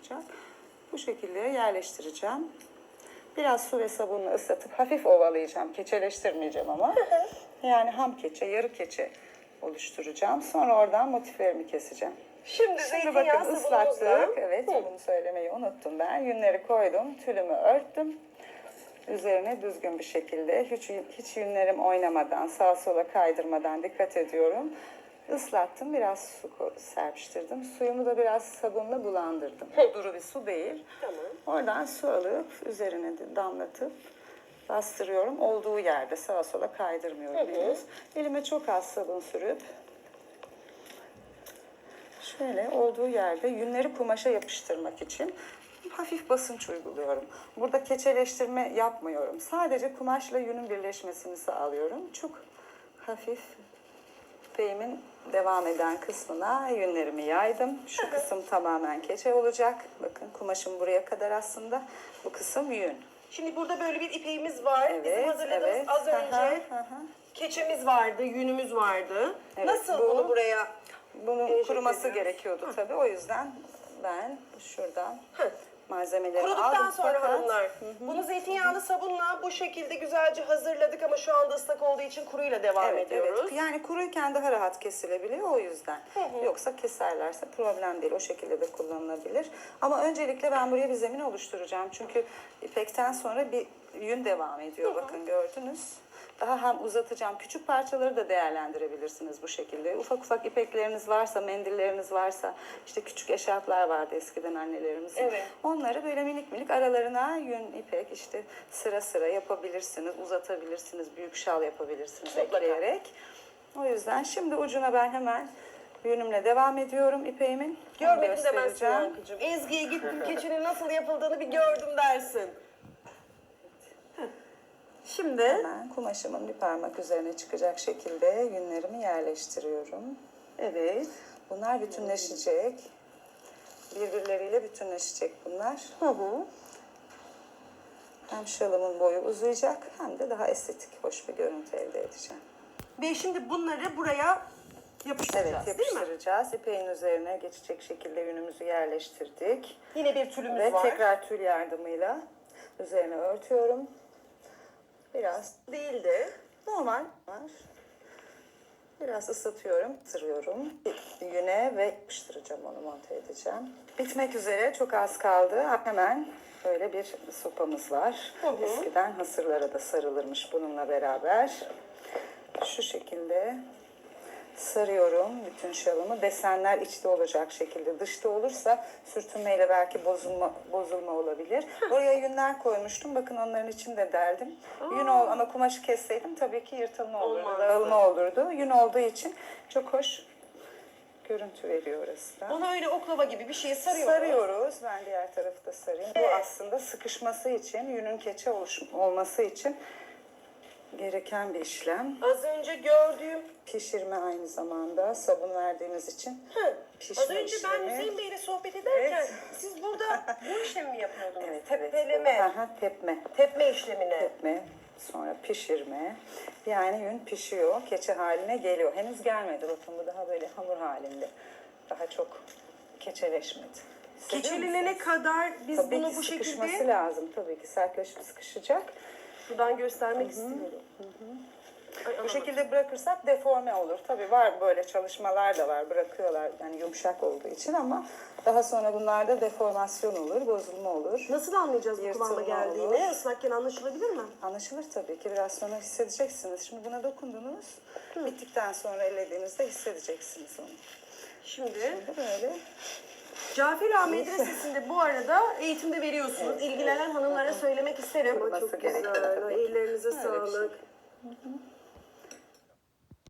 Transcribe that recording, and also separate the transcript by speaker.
Speaker 1: olmayacak. Bu şekilde yerleştireceğim. Biraz su ve sabunla ıslatıp hafif ovalayacağım. Keçeleştirmeyeceğim ama. Yani ham keçe, yarı keçe oluşturacağım. Sonra oradan motiflerimi keseceğim.
Speaker 2: Şimdi,
Speaker 1: Şimdi bakın ıslattık. Evet bunu söylemeyi unuttum ben. Yünleri koydum. Tülümü örttüm. Üzerine düzgün bir şekilde hiç, hiç yünlerim oynamadan sağa sola kaydırmadan dikkat ediyorum. Islattım. Biraz su serpiştirdim. Suyumu da biraz sabunla bulandırdım. Duru bir su değil.
Speaker 2: Tamam.
Speaker 1: Oradan su alıp üzerine de damlatıp bastırıyorum. Olduğu yerde sağa sola kaydırmıyorum
Speaker 2: Hı hı.
Speaker 1: henüz. Elime çok az sabun sürüp şöyle olduğu yerde yünleri kumaşa yapıştırmak için hafif basınç uyguluyorum. Burada keçeleştirme yapmıyorum. Sadece kumaşla yünün birleşmesini sağlıyorum. Çok hafif ipeğimin devam eden kısmına yünlerimi yaydım. Şu kısım tamamen keçe olacak. Bakın kumaşım buraya kadar aslında. Bu kısım yün.
Speaker 2: Şimdi burada böyle bir ipeğimiz var. Bizim
Speaker 1: Evet,
Speaker 2: hazırladığımız
Speaker 1: evet.
Speaker 2: az
Speaker 1: Aha,
Speaker 2: önce
Speaker 1: aha.
Speaker 2: keçemiz vardı, yünümüz vardı.
Speaker 1: Evet,
Speaker 2: Nasıl
Speaker 1: bu-
Speaker 2: bunu buraya?
Speaker 1: Bunun kuruması
Speaker 2: ediyoruz.
Speaker 1: gerekiyordu tabii. O yüzden ben şuradan
Speaker 2: Hı.
Speaker 1: Malzemeleri
Speaker 2: Kuruduktan
Speaker 1: aldım.
Speaker 2: sonra
Speaker 1: fakat-
Speaker 2: hanımlar bunu zeytinyağlı sabunla bu şekilde güzelce hazırladık ama şu anda ıslak olduğu için kuruyla devam
Speaker 1: Evet,
Speaker 2: ediyoruz.
Speaker 1: evet. Yani kuruyken daha rahat kesilebiliyor o yüzden. Yoksa keserlerse problem değil. O şekilde de kullanılabilir. Ama öncelikle ben buraya bir zemin oluşturacağım. Çünkü ipekten sonra bir yün devam ediyor. Bakın gördünüz. Daha hem uzatacağım. Küçük parçaları da değerlendirebilirsiniz bu şekilde. Ufak ufak ipekleriniz varsa, mendilleriniz varsa, işte küçük eşarplar vardı eskiden annelerimizin.
Speaker 2: Evet.
Speaker 1: Onları böyle minik minik aralarına yün, ipek işte sıra sıra yapabilirsiniz, uzatabilirsiniz, büyük şal yapabilirsiniz
Speaker 2: Mutlaka.
Speaker 1: ekleyerek. O yüzden şimdi ucuna ben hemen yünümle devam ediyorum ipeğimin.
Speaker 2: Görmedim demezsin. Yankıcığım. Ezgi'ye gittim keçinin nasıl yapıldığını bir gördüm dersin. Şimdi
Speaker 1: Hemen kumaşımın bir parmak üzerine çıkacak şekilde yünlerimi yerleştiriyorum.
Speaker 2: evet.
Speaker 1: Bunlar bütünleşecek. Birbirleriyle bütünleşecek bunlar.
Speaker 2: Hı hı.
Speaker 1: Hem şalımın boyu uzayacak hem de daha estetik, hoş bir görüntü elde edeceğim.
Speaker 2: Ve şimdi bunları buraya yapıştıracağız
Speaker 1: Evet
Speaker 2: değil mi?
Speaker 1: yapıştıracağız. İpeğin üzerine geçecek şekilde yünümüzü yerleştirdik.
Speaker 2: Yine bir tülümüz
Speaker 1: Ve
Speaker 2: var.
Speaker 1: tekrar tül yardımıyla üzerine örtüyorum. Biraz
Speaker 2: Değildi.
Speaker 1: normal var. Biraz ıslatıyorum, sırıyorum. Yüne ve yapıştıracağım onu monte edeceğim. Bitmek üzere çok az kaldı. Hemen böyle bir sopamız var.
Speaker 2: Hı hı.
Speaker 1: Eskiden hasırlara da sarılırmış bununla beraber. Şu şekilde sarıyorum bütün şalımı. Desenler içte olacak şekilde. Dışta olursa sürtünmeyle belki bozulma bozulma olabilir. Oraya yünler koymuştum. Bakın onların içini de deldim. Yün ol ama kumaşı kesseydim tabii ki yırtılma olurdu,
Speaker 2: Olmazdı.
Speaker 1: dağılma olurdu. Yün olduğu için çok hoş görüntü veriyor orası da.
Speaker 2: Onu öyle oklava gibi bir şeye sarıyoruz.
Speaker 1: Sarıyoruz. Ben diğer tarafı da sarayım. Bu
Speaker 2: Evet.
Speaker 1: aslında sıkışması için, yünün keçe oluş- olması için gereken bir işlem.
Speaker 2: Az önce gördüğüm...
Speaker 1: Pişirme aynı zamanda sabun verdiğimiz için.
Speaker 2: Hı.
Speaker 1: Pişme
Speaker 2: Az önce ben
Speaker 1: işlemi.
Speaker 2: Hüseyin Bey'le sohbet ederken
Speaker 1: Evet.
Speaker 2: siz burada bu işlemi mi yapıyordunuz?
Speaker 1: Evet, evet. Aha, tepme.
Speaker 2: tepme işlemini.
Speaker 1: Tepme, sonra pişirme. Yani yün pişiyor, keçe haline geliyor. Henüz gelmedi bakın bu daha böyle hamur halinde. Daha çok keçeleşmedi. Hissediyor
Speaker 2: Keçelenene kadar biz
Speaker 1: Tabii
Speaker 2: bunu
Speaker 1: ki
Speaker 2: bu
Speaker 1: sıkışması
Speaker 2: şekilde
Speaker 1: lazım tabii ki sertleşip sıkışacak.
Speaker 2: Şuradan göstermek istiyorum. Ay,
Speaker 1: Bu
Speaker 2: anam.
Speaker 1: şekilde bırakırsak deforme olur. Tabii var böyle çalışmalar da var. Bırakıyorlar yani yumuşak olduğu için ama daha sonra bunlarda deformasyon olur, bozulma olur.
Speaker 2: Nasıl anlayacağız bu kıvama
Speaker 1: Yırtılma
Speaker 2: geldiğini?
Speaker 1: olur.
Speaker 2: Islakken anlaşılabilir mi?
Speaker 1: Anlaşılır tabii ki. Biraz sonra hissedeceksiniz. Şimdi buna dokundunuz. Bittikten sonra ellediğinizde hissedeceksiniz onu.
Speaker 2: Şimdi
Speaker 1: Şimdi böyle
Speaker 2: Cafer Ağa Medresesi'nde bu arada eğitimde veriyorsunuz. İlgilenen hanımlara söylemek isterim.
Speaker 1: Kurması
Speaker 2: Çok güzel. Ellerinize
Speaker 1: şey.
Speaker 2: sağlık.